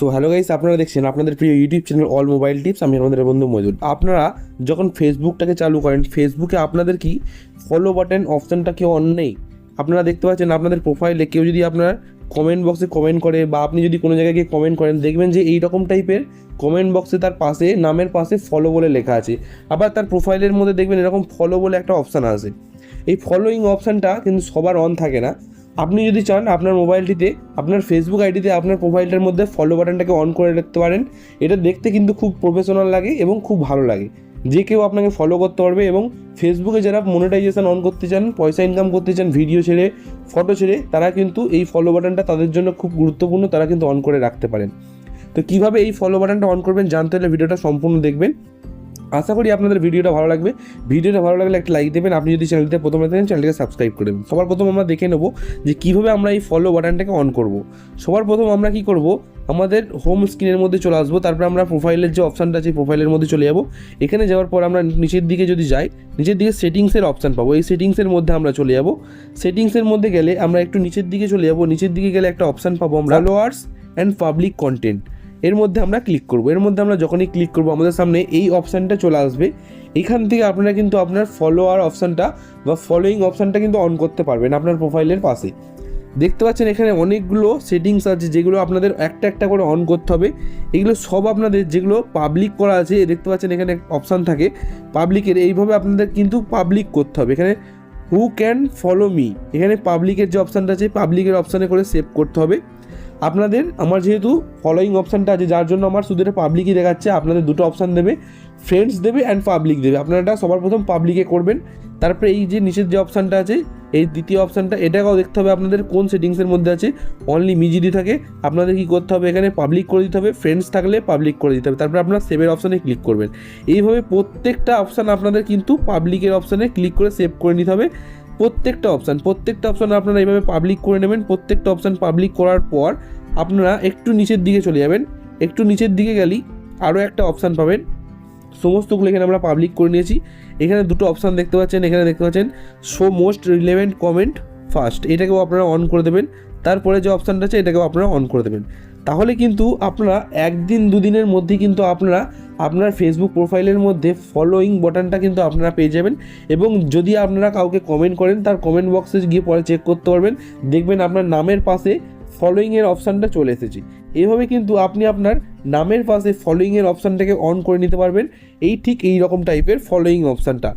So hello guys আপনারা দেখছেন আপনাদের প্রিয় YouTube channel all mobile tips আমি আপনাদের বন্ধু মজুদ আপনারা যখন ফেসবুকটাকে চালু করেন ফেসবুকে আপনাদের কি ফলো বাটন অপশানটা কেউ অন নেই? আপনারা দেখতে পাচ্ছেন আপনাদের প্রোফাইলে কেউ যদি আপনার কমেন্ট বক্সে কমেন্ট করে বা আপনি যদি কোনো জায়গায় গিয়ে কমেন্ট করেন, দেখবেন যে এই রকম টাইপের কমেন্ট বক্সে তার পাশে, নামের পাশে ফলো বলে লেখা আছে। আবার তার প্রোফাইলের মধ্যে দেখবেন এরকম ফলো বলে একটা অপশান আছে। এই ফলোয়িং অপশানটা কিন্তু সবার অন থাকে না। আপনি যদি চান আপনার মোবাইলটিতে, আপনার ফেসবুক আইডিতে আপনার প্রোফাইলটার মধ্যে ফলো বাটনটাকে অন করে রাখতে পারেন, এটা দেখতে কিন্তু খুব প্রফেশনাল লাগে এবং খুব ভালো লাগে। যে কেউ আপনাকে ফলো করতে পারবে এবং ফেসবুকে যারা মনিটাইজেশন অন করতে চান, পয়সা ইনকাম করতে চান ভিডিও ছেড়ে ফটো ছেড়ে, তারা কিন্তু এই ফলো বাটনটা তাদের জন্য খুব গুরুত্বপূর্ণ, তারা কিন্তু অন করে রাখতে পারেন। তো কীভাবে এই ফলো বাটনটা অন করবেন জানতে হলে ভিডিওটা সম্পূর্ণ দেখবেন। আশা করি আপনাদের ভিডিওটা ভালো লাগবে। ভিডিওটা ভালো লাগলে একটা লাইক দেবেন। আপনি যদি চ্যানেলতে প্রথমে থাকেন চ্যানেলটাকে সাবস্ক্রাইব করে দেবেন সবার প্রথম আমরা দেখে নেব যে কীভাবে আমরা এই ফলো বাটনটাকে অন করব। সবার প্রথম আমরা কি করব? আমাদের হোম স্ক্রিনের মধ্যে চলে আসব। তারপর আমরা প্রোফাইলের যে অপশানটা আছে প্রোফাইলের মধ্যে চলে যাব। এখানে যাওয়ার পর আমরা নিচের দিকে যদি যাই নিচের দিকে সেটিংসের অপশান পাবো। এই সেটিংসের মধ্যে আমরা চলে যাব। সেটিংসের মধ্যে গেলে আমরা একটু নিচের দিকে চলে যাব। নিচের দিকে গেলে একটা অপশান পাবো আমরা ফলোয়ার্স অ্যান্ড পাবলিক কন্টেন্ট এর মধ্যে আমরা ক্লিক করব। এর মধ্যে আমরা যখনই ক্লিক করব, আমাদের সামনে এই অপশানটা চলে আসবে। এখান থেকে আপনারা কিন্তু আপনার ফলোয়ার অপশানটা বা ফলোয়িং অপশানটা কিন্তু অন করতে পারবেন আপনার প্রোফাইলের পাশে। দেখতে পাচ্ছেন এখানে অনেকগুলো সেটিংস আছে, যেগুলো আপনাদের একটা একটা করে অন করতে হবে। এগুলো সব আপনাদের যেগুলো পাবলিক করা আছে, দেখতে পাচ্ছেন এখানে অপশান থাকে। পাবলিকের এইভাবে আপনাদের কিন্তু পাবলিক করতে হবে। এখানে হু ক্যান ফলো মি এখানে পাবলিকের যে অপশানটা আছে পাবলিকের অপশানে করে সেভ করতে হবে। আপনাদের আমার যেহেতু ফলোয়িং অপশানটা আছে, যার জন্য আমার শুধু পাবলিকই দেখাচ্ছে, আপনাদের দুটো অপশান দেবে। ফ্রেন্ডস দেবে অ্যান্ড পাবলিক দেবে। আপনারা এটা সবার প্রথম পাবলিকে করবেন। তারপরে এই যে নিচের যে অপশানটা আছে, এই দ্বিতীয় অপশানটা এটাকেও দেখতে হবে আপনাদের কোন সেটিংসের মধ্যে আছে। অনলি মি যদি থাকে, আপনাদের কি করতে হবে? এখানে পাবলিক করে দিতে হবে। ফ্রেন্ডস থাকলে পাবলিক করে দিতে হবে। তারপরে আপনার সেভের অপশানে ক্লিক করবেন। এইভাবে প্রত্যেকটা অপশান আপনাদের কিন্তু পাবলিকের অপশানে ক্লিক করে সেভ করে নিতে হবে। প্রত্যেকটা অপশান প্রত্যেকটা অপশান আপনারা এইভাবে পাবলিক করে নেবেন। প্রত্যেকটা অপশান পাবলিক করার পর আপনারা একটু নিচের দিকে চলে যাবেন। একটু নিচের দিকে গেলেই আরও একটা অপশান পাবেন। সমস্তগুলো এখানে আমরা পাবলিক করে নিয়েছি। এখানে দুটো অপশান দেখতে পাচ্ছেন। এখানে দেখতে পাচ্ছেন show most relevant comment first এটাকেও আপনারা অন করে দেবেন। তারপরে যে অপশানটা আছে, এটাকেও আপনারা অন করে দেবেন। তাহলে কিন্তু আপনারা একদিন, দুদিনের মধ্যে কিন্তু আপনারা আপনার ফেসবুক প্রোফাইলের মধ্যে ফলোয়িং বাটনটা কিন্তু আপনারা পেয়ে যাবেন এবং যদি আপনারা কাউকে কমেন্ট করেন, তার কমেন্ট বক্সে গিয়ে পরে চেক করতে পারবেন। দেখবেন আপনার নামের পাশে ফলোয়িংয়ের অপশানটা চলে এসেছে। এভাবে কিন্তু আপনি আপনার নামের পাশে ফলোয়িংয়ের অপশানটাকে অন করে নিতে পারবেন। এই ঠিক এই রকম টাইপের ফলোয়িং অপশানটা